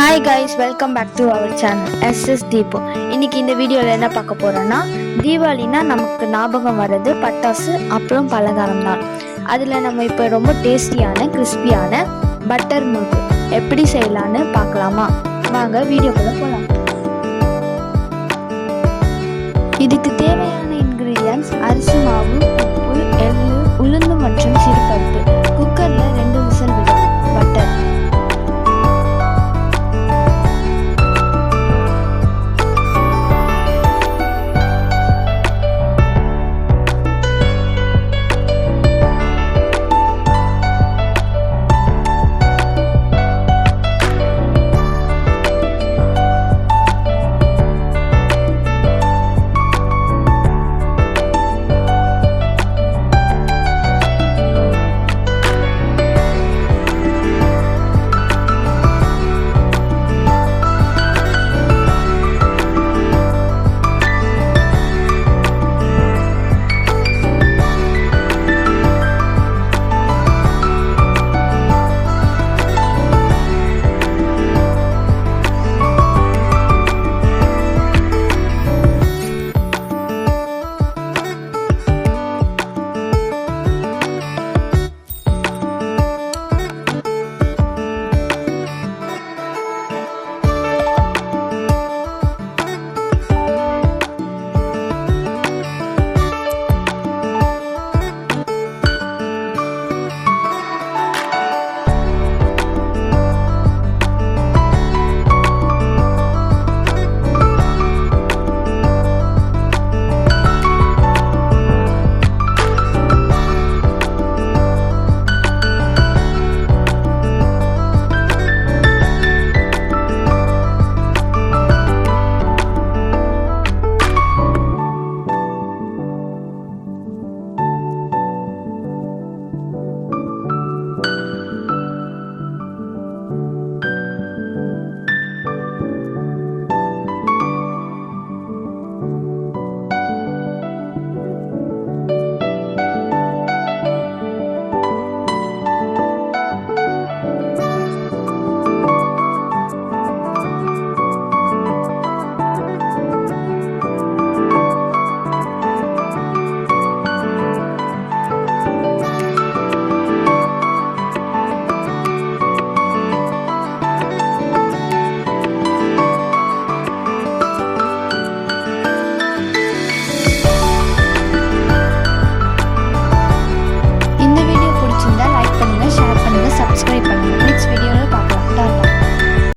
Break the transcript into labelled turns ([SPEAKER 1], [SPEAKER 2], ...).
[SPEAKER 1] Hi guys welcome back to our channel SS தீபோ இன்னைக்கு இந்த வீடியோவில் என்ன பார்க்க போகிறோன்னா தீபாவளினா நமக்கு ஞாபகம் வர்றது பட்டாசு அப்புறம் பலகாரம் தான். அதில் நம்ம இப்போ ரொம்ப டேஸ்டியான கிறிஸ்பியான பட்டர் முறுக்கு எப்படி செய்யலான்னு பார்க்கலாமா? வாங்க வீடியோக்குள்ளே போகலாம் இதுக்கு தேவையான